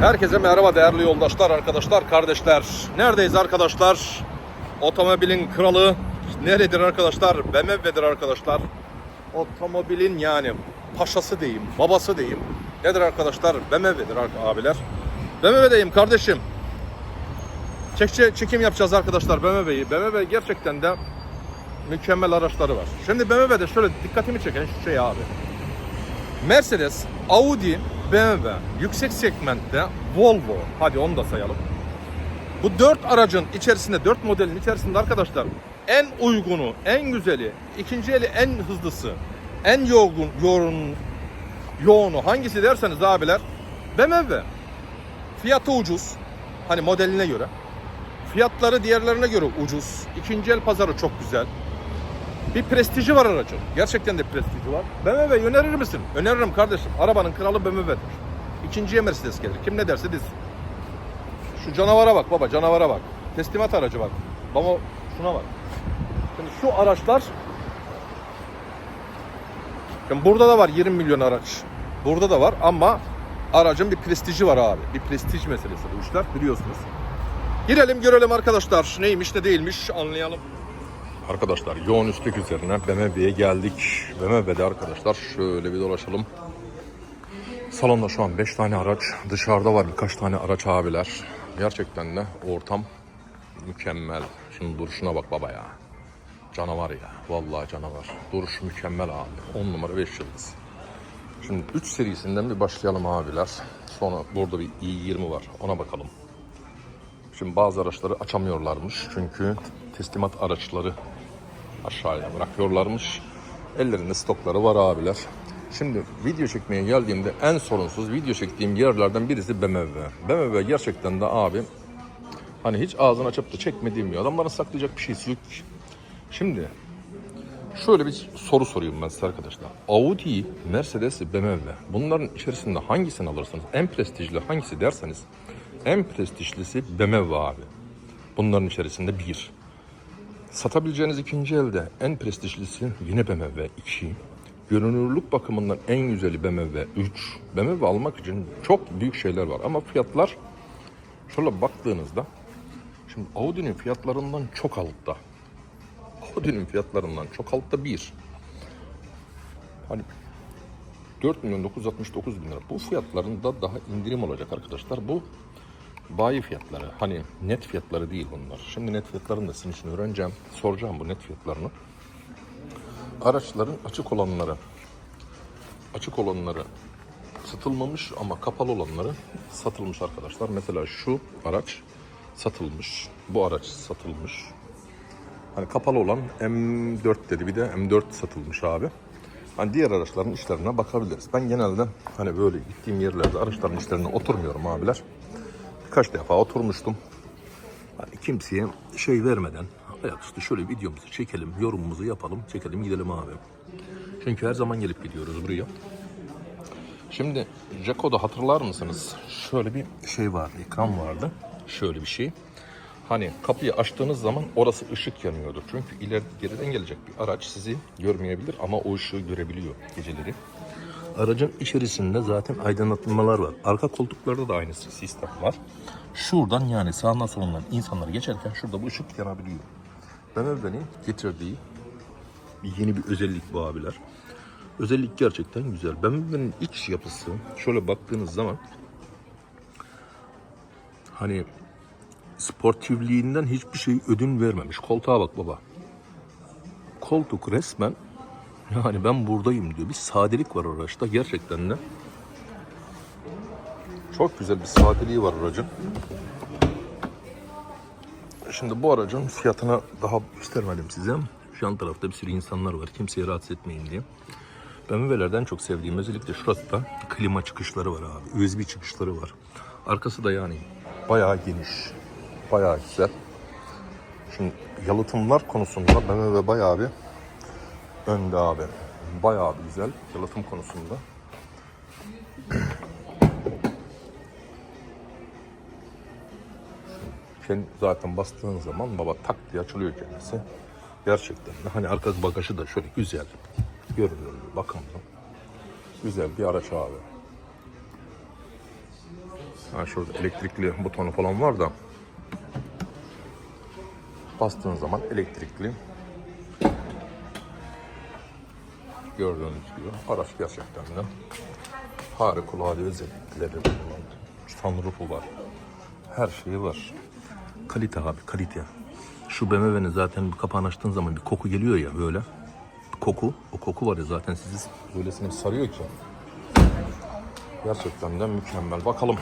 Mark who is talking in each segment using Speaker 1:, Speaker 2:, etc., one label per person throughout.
Speaker 1: Herkese merhaba değerli yoldaşlar, arkadaşlar, kardeşler. Neredeyiz arkadaşlar? Otomobilin kralı neredir arkadaşlar? BMW'dir arkadaşlar. Otomobilin yani paşası diyeyim, babası diyeyim. Nedir arkadaşlar? BMW'dir abiler. BMW'deyim kardeşim. Çekçe, çekim yapacağız arkadaşlar BMW'yi. BMW gerçekten de mükemmel araçları var. Şimdi BMW'de şöyle dikkatimi çeken şu şey abi. Mercedes, Audi, BMW, yüksek segmentte Volvo. Hadi onu da sayalım. Bu dört aracın içerisinde, dört modelin içerisinde arkadaşlar en uygunu, en güzeli, ikinci eli en hızlısı, en yoğun, yoğun, yoğunu hangisi derseniz abiler BMW. Fiyatı ucuz. Hani modeline göre. Fiyatları diğerlerine göre ucuz. İkinci el pazarı çok güzel. Bir prestiji var aracın. Gerçekten de prestiji var. BMW önerir misin? Öneririm kardeşim. Arabanın kralı BMW'dir. İkinciye Mercedes gelir. Kim ne derse desin. Şu canavara bak baba canavara bak. Teslimat aracı bak. Baba şuna bak. Şimdi şu araçlar Şimdi burada da var 20 milyon araç. Burada da var ama aracın bir prestiji var abi. Bir prestij meselesi bu işler biliyorsunuz. Girelim görelim arkadaşlar. Neymiş ne değilmiş anlayalım. Arkadaşlar yoğun üstlük üzerine BMW'ye geldik. BMW'de arkadaşlar şöyle bir dolaşalım. Salonda şu an 5 tane araç. Dışarıda var birkaç tane araç abiler. Gerçekten de ortam mükemmel. Şimdi duruşuna bak baba ya. Canavar ya. Vallahi canavar. Duruş mükemmel abi. 10 numara 5 yıldız. Şimdi 3 serisinden bir başlayalım abiler. Sonra burada bir i20 var. Ona bakalım. Şimdi bazı araçları açamıyorlarmış. Çünkü teslimat araçları aşağıya bırakıyorlarmış. Ellerinde stokları var abiler. Şimdi video çekmeye geldiğimde en sorunsuz video çektiğim yerlerden birisi BMW. BMW gerçekten de abi hani hiç ağzını açıp da çekmediğim bir adamların saklayacak bir şeysi yok. Şimdi şöyle bir soru soruyorum ben size arkadaşlar. Audi, Mercedes, BMW bunların içerisinde hangisini alırsınız? En prestijli hangisi derseniz en prestijlisi BMW abi. Bunların içerisinde bir. Satabileceğiniz ikinci elde en prestijlisi yine BMW 2. Görünürlük bakımından en güzeli BMW 3. BMW almak için çok büyük şeyler var ama fiyatlar şöyle baktığınızda şimdi Audi'nin fiyatlarından çok altta. Audi'nin fiyatlarından çok altta bir. Hani 4 milyon 969 bin lira. Bu fiyatlarında daha indirim olacak arkadaşlar. Bu bayi fiyatları. Hani net fiyatları değil bunlar. Şimdi net fiyatlarını da sizin için öğreneceğim. Soracağım bu net fiyatlarını. Araçların açık olanları açık olanları satılmamış ama kapalı olanları satılmış arkadaşlar. Mesela şu araç satılmış. Bu araç satılmış. Hani kapalı olan M4 dedi bir de M4 satılmış abi. Hani diğer araçların işlerine bakabiliriz. Ben genelde hani böyle gittiğim yerlerde araçların işlerine oturmuyorum abiler. Birkaç defa oturmuştum. Hani kimseye şey vermeden ayaküstü şöyle videomuzu çekelim, yorumumuzu yapalım, çekelim gidelim abi. Çünkü her zaman gelip gidiyoruz buraya. Şimdi Jaco'da hatırlar mısınız? Şöyle bir şey vardı, ekran vardı. Şöyle bir şey. Hani kapıyı açtığınız zaman orası ışık yanıyordur. Çünkü ileri geriden gelecek bir araç sizi görmeyebilir ama o ışığı görebiliyor geceleri. Aracın içerisinde zaten aydınlatmalar var. Arka koltuklarda da aynı sistem var. Şuradan yani sağından solundan insanlar geçerken şurada bu ışık yanabiliyor. BMW'nin getirdiği bir yeni bir özellik bu abiler. Özellik gerçekten güzel. BMW'nin iç yapısı şöyle baktığınız zaman hani sportifliğinden hiçbir şey ödün vermemiş. Koltuğa bak baba. Koltuk resmen yani ben buradayım diyor. Bir sadelik var araçta gerçekten de. Çok güzel bir sadeliği var aracın. Şimdi bu aracın fiyatına daha göstermedim size. Şu an tarafta bir sürü insanlar var. Kimseyi rahatsız etmeyin diye. BMW'lerden çok sevdiğim özellikle şurası da klima çıkışları var abi. USB çıkışları var. Arkası da yani bayağı geniş. Bayağı güzel. Şimdi yalıtımlar konusunda BMW bayağı bir önde abi. Bayağı bir güzel yalıtım konusunda. Sen zaten bastığın zaman baba tak diye açılıyor kendisi. Gerçekten de hani arka bagajı da şöyle güzel. Görünüyor bakımlı. Güzel bir araç abi. Ha şurada elektrikli butonu falan var da. Bastığın zaman elektrikli. Gördüğünüz gibi araç gerçekten de harikulade özellikleri bulunan sunroofu var. Her şeyi var. Kalite abi kalite. Şu BMW'nin zaten bir kapağını açtığın zaman bir koku geliyor ya böyle. Bir koku. O koku var ya zaten sizi böylesine sarıyor ki. Gerçekten de mükemmel. Bakalım.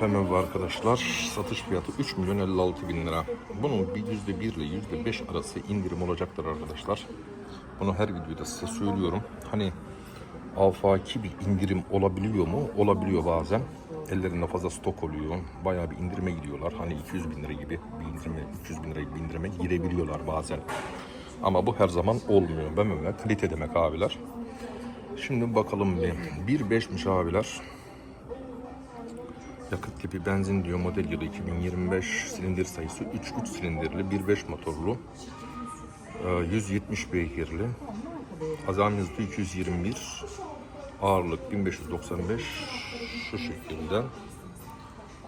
Speaker 1: BMW arkadaşlar satış fiyatı 3 milyon 56 bin lira. Bunun bir yüzde bir ile yüzde beş arası indirim olacaktır arkadaşlar. Bunu her videoda size söylüyorum. Hani afaki bir indirim olabiliyor mu? Olabiliyor bazen. Ellerinde fazla stok oluyor. Bayağı bir indirime gidiyorlar. Hani 200 bin lira gibi bir indirime, 300 bin lira gibi bir indirime girebiliyorlar bazen. Ama bu her zaman olmuyor. BMW kalite demek abiler. Şimdi bakalım bir. 1.5'miş abiler. Yakıt tipi benzin diyor model yılı 2025 silindir sayısı 3 3 silindirli 1.5 motorlu Ee, 170 beygirli azami hızı 221 ağırlık 1595 şu şekilde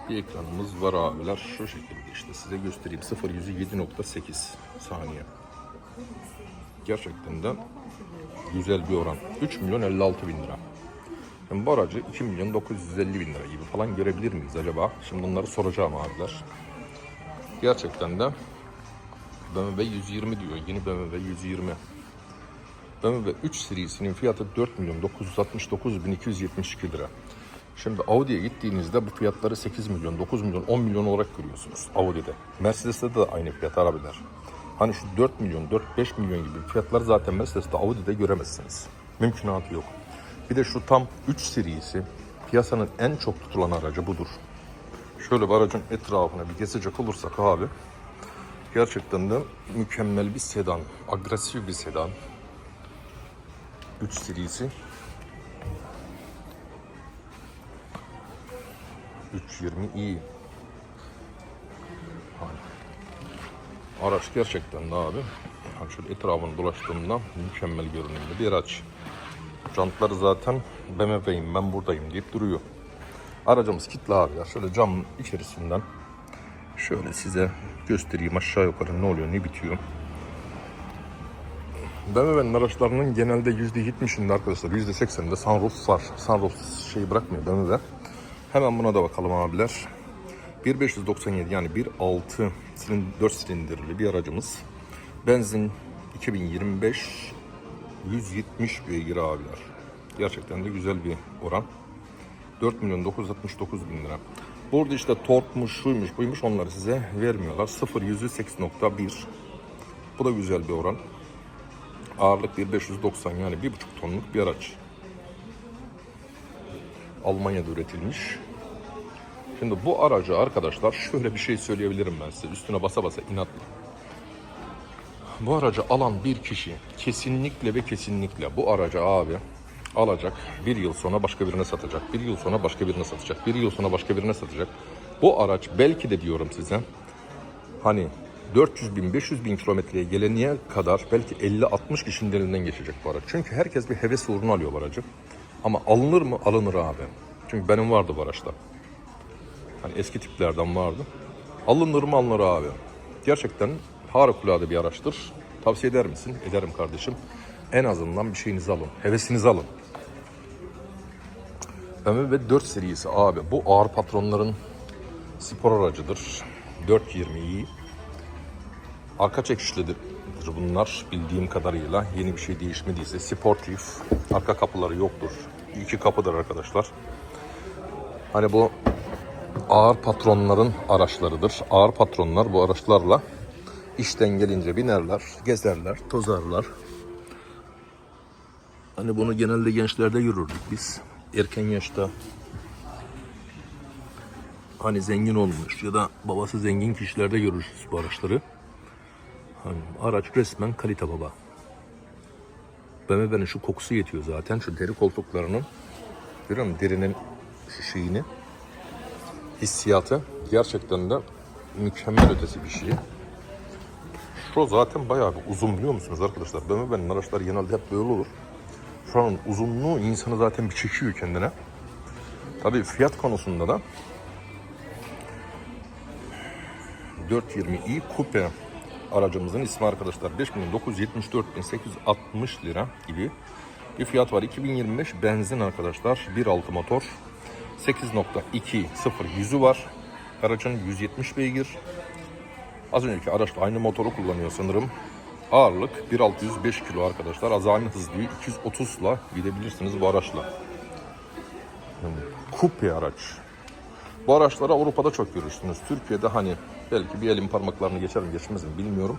Speaker 1: bir ekranımız var abiler şu şekilde işte size göstereyim 0 yüzü 7.8 saniye. Gerçekten de güzel bir oran 3 milyon 56 bin lira Şimdi bu aracı 2 milyon 950 bin lira gibi falan görebilir miyiz acaba? Şimdi bunları soracağım abiler. Gerçekten de BMW 120 diyor. Yeni BMW 120. BMW 3 serisinin fiyatı 4 milyon 969 bin 272 lira. Şimdi Audi'ye gittiğinizde bu fiyatları 8 milyon, 9 milyon, 10 milyon olarak görüyorsunuz Audi'de. Mercedes'te de aynı fiyat abiler. Hani şu 4 milyon, 4-5 milyon gibi fiyatlar zaten Mercedes'te Audi'de göremezsiniz. Mümkünatı yok. Bir de şu tam 3 serisi piyasanın en çok tutulan aracı budur. Şöyle bir aracın etrafına bir gezecek olursak abi gerçekten de mükemmel bir sedan, agresif bir sedan. 3 serisi 320 iyi. Hani Araç gerçekten de abi. Şöyle etrafını dolaştığımda mükemmel görünümlü bir araç. Jantları zaten BMW'yim ben buradayım deyip duruyor. Aracımız kilitli abiler. Şöyle cam içerisinden şöyle size göstereyim aşağı yukarı ne oluyor ne bitiyor. BMW'nin araçlarının genelde %70'inde arkadaşlar %80'inde sunroof var. Sunroof şeyi bırakmıyor BMW. Hemen buna da bakalım abiler. 1597 yani 1.6 silin 4 silindirli bir aracımız. Benzin 2025 170 beygir abiler. Gerçekten de güzel bir oran. 4 milyon 969 bin lira. Burada işte torkmuş, şuymuş, buymuş onları size vermiyorlar. 0 yüzü 8.1. Bu da güzel bir oran. Ağırlık 1590 yani 1,5 tonluk bir araç. Almanya'da üretilmiş. Şimdi bu aracı arkadaşlar şöyle bir şey söyleyebilirim ben size. Üstüne basa basa inatla. Bu aracı alan bir kişi kesinlikle ve kesinlikle bu aracı abi alacak. Bir yıl sonra başka birine satacak. Bir yıl sonra başka birine satacak. Bir yıl sonra başka birine satacak. Bu araç belki de diyorum size hani 400 bin 500 bin kilometreye geleniye kadar belki 50-60 kişinin elinden geçecek bu araç. Çünkü herkes bir heves uğruna alıyor bu aracı. Ama alınır mı? Alınır abi. Çünkü benim vardı bu araçta. Hani eski tiplerden vardı. Alınır mı alınır abi. Gerçekten harikulade bir araçtır. Tavsiye eder misin? Ederim kardeşim. En azından bir şeyinizi alın. Hevesinizi alın. BMW 4 serisi abi. Bu ağır patronların spor aracıdır. 420i. Arka çekişlidir bunlar bildiğim kadarıyla. Yeni bir şey değişmediyse. Sportif. Arka kapıları yoktur. İki kapıdır arkadaşlar. Hani bu ağır patronların araçlarıdır. Ağır patronlar bu araçlarla işten gelince binerler, gezerler, tozarlar. Hani bunu genelde gençlerde görürdük biz. Erken yaşta hani zengin olmuş ya da babası zengin kişilerde görürüz bu araçları. Hani araç resmen kalite baba. BMW'nin şu kokusu yetiyor zaten. Şu deri koltuklarının görüyor musun? Derinin şu şeyini hissiyatı gerçekten de mükemmel ötesi bir şey. Şu zaten bayağı bir uzun biliyor musunuz arkadaşlar? BMW'nin araçları genelde hep böyle olur. Şu an uzunluğu insanı zaten bir çekiyor kendine. Tabii fiyat konusunda da 420i Coupe aracımızın ismi arkadaşlar 5.974.860 lira gibi bir fiyat var. 2025 benzin arkadaşlar 1.6 motor 8.2 0 yüzü var. Aracın 170 beygir. Az önceki araçla aynı motoru kullanıyor sanırım. Ağırlık 1605 kilo arkadaşlar. Azami hızlı 230 ile gidebilirsiniz bu araçla. Yani Coupe araç. Bu araçları Avrupa'da çok görürsünüz. Türkiye'de hani belki bir elin parmaklarını geçer mi geçmez mi bilmiyorum.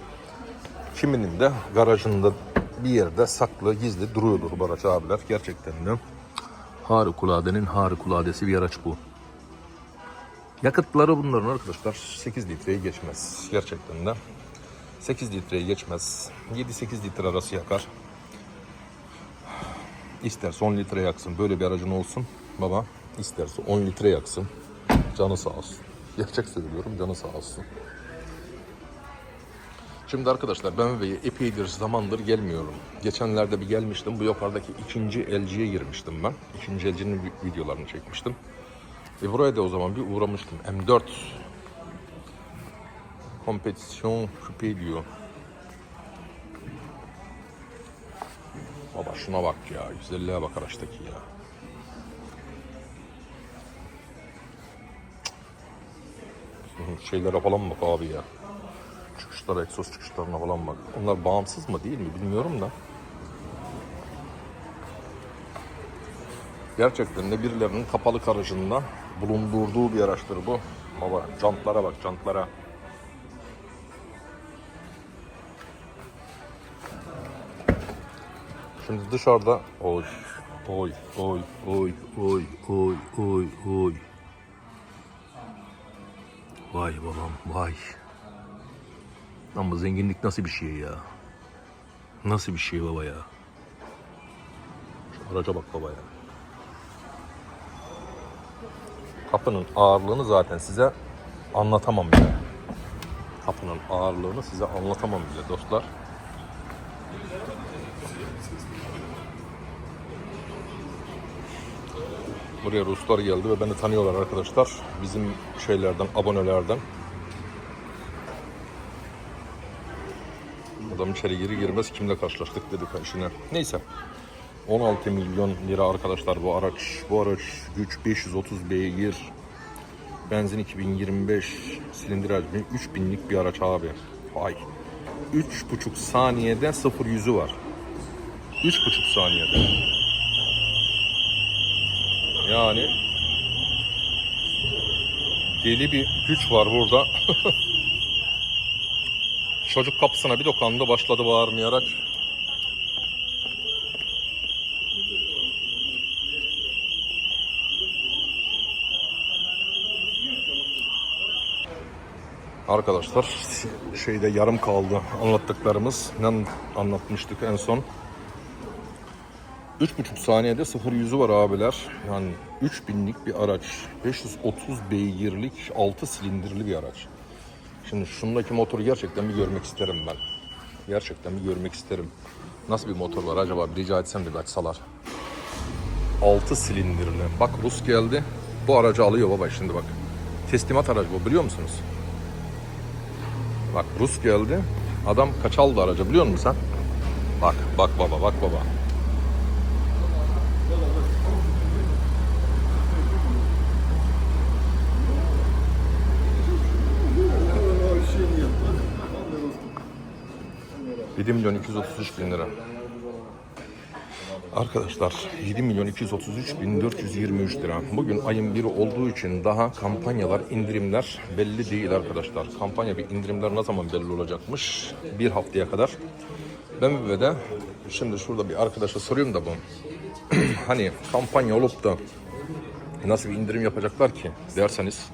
Speaker 1: Kiminin de garajında bir yerde saklı gizli duruyordur bu araç abiler. Gerçekten de harikuladenin harikuladesi bir araç bu. Yakıtları bunların arkadaşlar 8 litreyi geçmez. Gerçekten de 8 litreyi geçmez. 7-8 litre arası yakar. İsterse 10 litre yaksın. Böyle bir aracın olsun baba. İsterse 10 litre yaksın. Canı sağ olsun. Gerçek söylüyorum canı sağ olsun. Şimdi arkadaşlar BMW'ye epeydir zamandır gelmiyorum. Geçenlerde bir gelmiştim. Bu yukarıdaki ikinci LG'ye girmiştim ben. İkinci LG'nin videolarını çekmiştim. Ve buraya da o zaman bir uğramıştım. M4 kompetisyon küpe diyor. Baba şuna bak ya. Güzelliğe bak araçtaki ya. Şeylere falan bak abi ya. Çıkışlara, egzoz çıkışlarına falan bak. Onlar bağımsız mı değil mi bilmiyorum da. Gerçekten de birilerinin kapalı garajında bulundurduğu bir araçtır bu. Baba jantlara bak jantlara. Şimdi dışarıda oy oy oy oy oy oy oy oy. Vay babam vay. Ama zenginlik nasıl bir şey ya? Nasıl bir şey baba ya? Şu araca bak baba ya. Kapının ağırlığını zaten size anlatamam bile. Kapının ağırlığını size anlatamam bile dostlar. Buraya Ruslar geldi ve beni tanıyorlar arkadaşlar. Bizim şeylerden, abonelerden. Adam içeri giri girmez kimle karşılaştık dedik işine. Neyse. 16 milyon lira arkadaşlar bu araç. Bu araç güç 530 beygir. Benzin 2025 silindir hacmi 3000'lik bir araç abi. Vay. 3,5 saniyede 0 yüzü var. 3,5 saniyede. Yani deli bir güç var burada. Çocuk kapısına bir dokandı başladı bağırmayarak. Arkadaşlar şeyde yarım kaldı anlattıklarımız. Ne anlatmıştık en son? 3,5 saniyede 0 yüzü var abiler. Yani 3000'lik bir araç. 530 beygirlik 6 silindirli bir araç. Şimdi şundaki motoru gerçekten bir görmek isterim ben. Gerçekten bir görmek isterim. Nasıl bir motor var acaba? Rica etsem de bir açsalar. 6 silindirli. Bak Rus geldi. Bu aracı alıyor baba şimdi bak. Teslimat aracı bu biliyor musunuz? Bak Rus geldi. Adam kaç aldı aracı biliyor musun sen? Bak bak baba bak baba. ...7 milyon 233 bin lira. Arkadaşlar 7 milyon 233 bin 423 lira. Bugün ayın biri olduğu için daha kampanyalar, indirimler belli değil arkadaşlar. Kampanya bir indirimler ne zaman belli olacakmış? Bir haftaya kadar. Ben ve de şimdi şurada bir arkadaşa soruyorum da bu. hani kampanya olup da nasıl bir indirim yapacaklar ki derseniz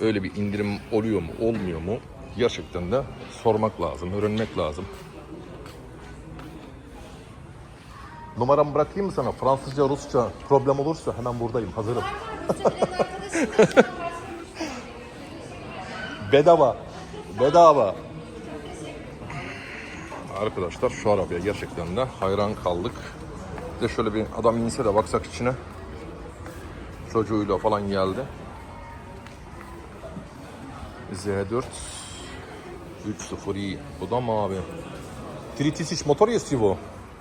Speaker 1: öyle bir indirim oluyor mu olmuyor mu gerçekten de sormak lazım, öğrenmek lazım. Numaramı bırakayım mı sana? Fransızca, Rusça problem olursa hemen buradayım, hazırım. Bedava. Bedava. Arkadaşlar şu arabaya gerçekten de hayran kaldık. Bir de şöyle bir adam inse de baksak içine. çocuğuyla falan geldi. Z4 3.0i. Bu da mı abi? 3000 motor есть его?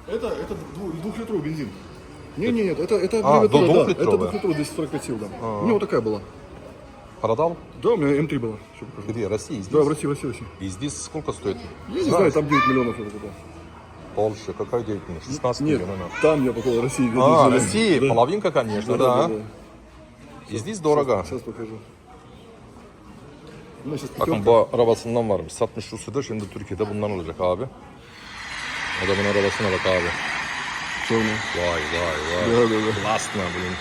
Speaker 2: Это, это дву- двухлитровый бензин. Не, не, нет, это, это
Speaker 1: А, дву-
Speaker 2: да, это двухлитровый 245 сил, да. У него такая была.
Speaker 1: Продал?
Speaker 2: Да, у меня М3 была. Сейчас покажу.
Speaker 1: Где? Россия? Здесь?
Speaker 2: Да, в России, в России, в России.
Speaker 1: И здесь сколько стоит?
Speaker 2: Я не знаю, там 9 миллионов это да.
Speaker 1: Польша, какая деятельность? 16
Speaker 2: Нет,
Speaker 1: миллионов.
Speaker 2: там я покупал России.
Speaker 1: А,
Speaker 2: Да.
Speaker 1: Россия,
Speaker 2: Да.
Speaker 1: половинка, конечно, да. И здесь dорого.
Speaker 2: Сейчас покажу. У меня сейчас
Speaker 1: Bakın bu arabasından varmış. Satmış Rusya'da şimdi Türkiye'de bundan olacak abi. Adamın arabasına bak abi.
Speaker 2: Черная.
Speaker 1: Vay vay vay.
Speaker 2: Да, да, да.
Speaker 1: Классно, блин.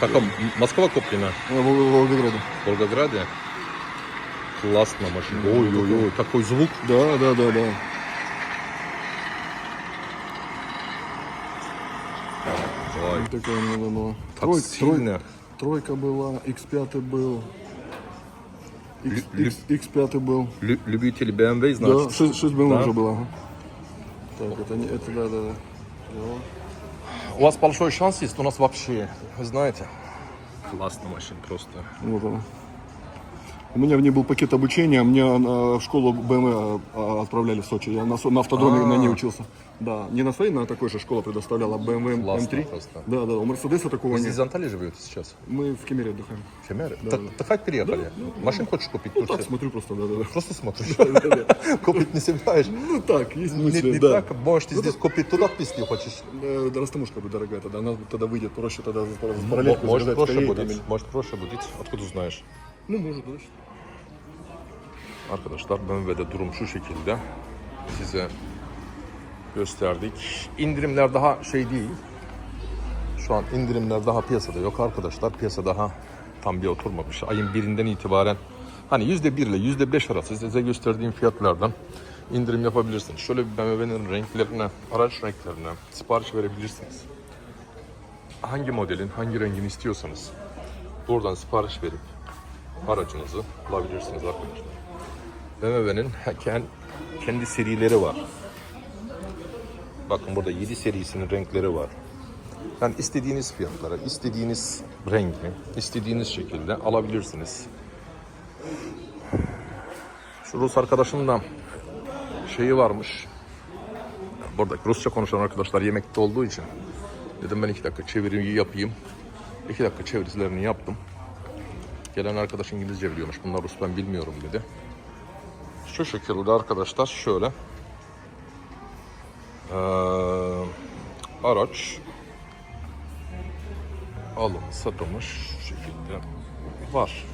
Speaker 1: Как он, Москва куплена?
Speaker 2: А, в в Волгограде.
Speaker 1: В Волгограде? Классно машина. Ой-ой-ой, такой звук.
Speaker 2: Да, да, да, да.
Speaker 1: Vay.
Speaker 2: Такая меня была.
Speaker 1: Так
Speaker 2: Трой-
Speaker 1: сильно.
Speaker 2: трой- тройка была, X5 был. X,
Speaker 1: Лю-
Speaker 2: X, X5 был.
Speaker 1: Lü- Любители BMW,
Speaker 2: Да,
Speaker 1: значит.
Speaker 2: 6, 6 BMW
Speaker 1: Да?
Speaker 2: уже было. ага. Так, это не, это да, да, да.
Speaker 1: У вас большой шанс есть, у нас вообще, вы знаете. Классно машина просто.
Speaker 2: Вот она. У меня в ней был пакет обучения, меня на- в школу БМВ а, отправляли в Сочи. Я на, на автодроме
Speaker 1: А.
Speaker 2: на ней учился. Да, не на своей, на такой же школа предоставляла BMW
Speaker 1: Классно
Speaker 2: М3.
Speaker 1: просто.
Speaker 2: Да, да, у Мерседеса такого
Speaker 1: Вы
Speaker 2: нет.
Speaker 1: здесь в Анталии живете сейчас?
Speaker 2: Мы в Кемере отдыхаем.
Speaker 1: В Кемере?
Speaker 2: Да,
Speaker 1: Т-
Speaker 2: да.
Speaker 1: Отдыхать переехали? Машин хочешь купить?
Speaker 2: Ну так, смотрю просто, да, да, да.
Speaker 1: Просто смотришь. Купить не собираешь?
Speaker 2: Ну так, есть мысли,
Speaker 1: не
Speaker 2: да.
Speaker 1: так, можешь ты здесь купить туда если хочешь.
Speaker 2: Да, да, растаможка будет дорогая тогда, она тогда выйдет проще тогда за параллельку
Speaker 1: Может проще будет. Может проще будет. Откуда знаешь?
Speaker 2: Mumurdu işte.
Speaker 1: Arkadaşlar Mömve'de durum şu şekilde. Size gösterdik. İndirimler daha şey değil. Şu an indirimler daha piyasada yok arkadaşlar. Piyasa daha tam bir oturmamış. Ayın birinden itibaren hani yüzde bir ile yüzde beş arası size gösterdiğim fiyatlardan indirim yapabilirsiniz. Şöyle bir BMW'nin renklerine, araç renklerine sipariş verebilirsiniz. Hangi modelin, hangi rengini istiyorsanız buradan sipariş verip aracınızı bulabilirsiniz arkadaşlar. BMW'nin ken- kendi serileri var. Bakın burada 7 serisinin renkleri var. Yani istediğiniz fiyatlara, istediğiniz rengi, istediğiniz şekilde alabilirsiniz. Şu Rus arkadaşımın da şeyi varmış. Burada Rusça konuşan arkadaşlar yemekte olduğu için dedim ben iki dakika çeviriyi yapayım. İki dakika çevirilerini yaptım. Gelen arkadaş İngilizce biliyormuş. Bunlar Rus ben bilmiyorum dedi. Şu şekilde arkadaşlar şöyle. Ee, araç alım satılmış şekilde var.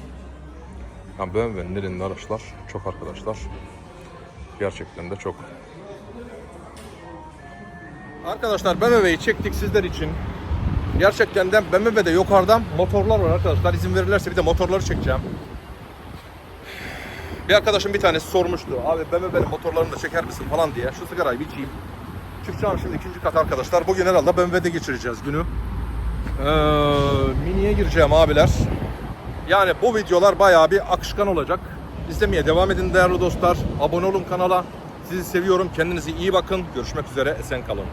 Speaker 1: Yani BMW'nin elinde araçlar çok arkadaşlar. Gerçekten de çok. Arkadaşlar BMW'yi çektik sizler için. Gerçekten de BMW'de yukarıdan motorlar var arkadaşlar. İzin verirlerse bir de motorları çekeceğim. Bir arkadaşım bir tanesi sormuştu. Abi BMW'nin motorlarını da çeker misin falan diye. Şu sigarayı bir içeyim. Çıkacağım şimdi ikinci kat arkadaşlar. Bugün herhalde BMW'de geçireceğiz günü. Ee, miniye gireceğim abiler. Yani bu videolar bayağı bir akışkan olacak. İzlemeye devam edin değerli dostlar. Abone olun kanala. Sizi seviyorum. Kendinize iyi bakın. Görüşmek üzere. Esen kalın.